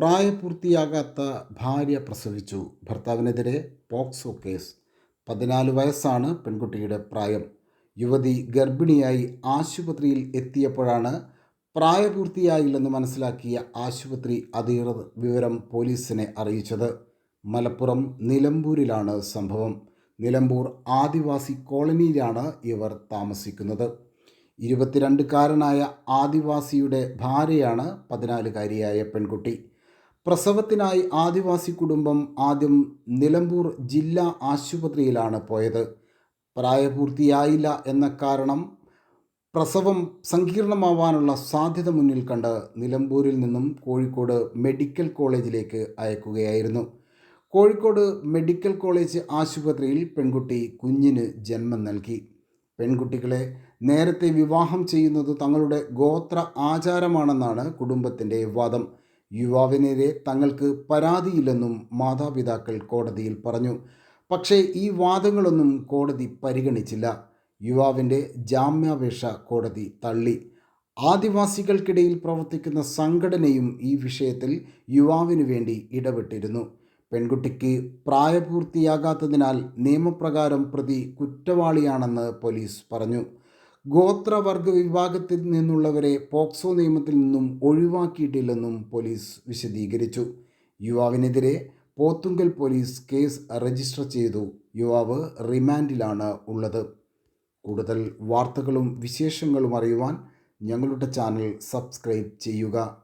പ്രായപൂർത്തിയാകാത്ത ഭാര്യ പ്രസവിച്ചു. ഭർത്താവിനെതിരെ പോക്സോ കേസ്. പതിനാല് വയസ്സാണ് പെൺകുട്ടിയുടെ പ്രായം. യുവതി ഗർഭിണിയായി ആശുപത്രിയിൽ എത്തിയപ്പോഴാണ് പ്രായപൂർത്തിയായില്ലെന്ന് മനസ്സിലാക്കിയ ആശുപത്രി അധികൃതർ വിവരം പോലീസിനെ അറിയിച്ചത്. മലപ്പുറം നിലമ്പൂരിലാണ് സംഭവം. നിലമ്പൂർ ആദിവാസി കോളനിയിലാണ് ഇവർ താമസിക്കുന്നത്. ഇരുപത്തിരണ്ടുകാരനായ ആദിവാസിയുടെ ഭാര്യയാണ് പതിനാലുകാരിയായ പെൺകുട്ടി. പ്രസവത്തിനായി ആദിവാസി കുടുംബം ആദ്യം നിലമ്പൂർ ജില്ലാ ആശുപത്രിയിലാണ് പോയത്. പ്രായപൂർത്തിയായില്ല എന്ന കാരണം പ്രസവം സങ്കീർണമാവാനുള്ള സാധ്യത മുന്നിൽ കണ്ട് നിലമ്പൂരിൽ നിന്നും കോഴിക്കോട് മെഡിക്കൽ കോളേജിലേക്ക് അയക്കുകയായിരുന്നു. കോഴിക്കോട് മെഡിക്കൽ കോളേജ് ആശുപത്രിയിൽ പെൺകുട്ടി കുഞ്ഞിന് ജന്മം നൽകി. പെൺകുട്ടികളെ നേരത്തെ വിവാഹം ചെയ്യുന്നത് തങ്ങളുടെ ഗോത്ര ആചാരമാണെന്നാണ് കുടുംബത്തിന്റെ വാദം. യുവാവിനെതിരെ തങ്ങൾക്ക് പരാതിയില്ലെന്നും മാതാപിതാക്കൾ കോടതിയിൽ പറഞ്ഞു. പക്ഷേ ഈ വാദങ്ങളൊന്നും കോടതി പരിഗണിച്ചില്ല. യുവാവിന്റെ ജാമ്യാപേക്ഷ കോടതി തള്ളി. ആദിവാസികൾക്കിടയിൽ പ്രവർത്തിക്കുന്ന സംഘടനയും ഈ വിഷയത്തിൽ യുവാവിനു വേണ്ടി ഇടപെട്ടിരുന്നു. പെൺകുട്ടിക്ക് പ്രായപൂർത്തിയാകാത്തതിനാൽ നിയമപ്രകാരം പ്രതി കുറ്റവാളിയാണെന്ന് പോലീസ് പറഞ്ഞു. ഗോത്രവർഗ വിഭാഗത്തിൽ നിന്നുള്ളവരെ പോക്സോ നിയമത്തിൽ നിന്നും ഒഴിവാക്കിയിട്ടില്ലെന്നും പോലീസ് വിശദീകരിച്ചു. യുവാവിനെതിരെ പോത്തുങ്കൽ പോലീസ് കേസ് രജിസ്റ്റർ ചെയ്തു. യുവാവ് റിമാൻഡിലാണ് ഉള്ളത്. കൂടുതൽ വാർത്തകളും വിശേഷങ്ങളും അറിയുവാൻ ഞങ്ങളുടെ ചാനൽ സബ്സ്ക്രൈബ് ചെയ്യുക.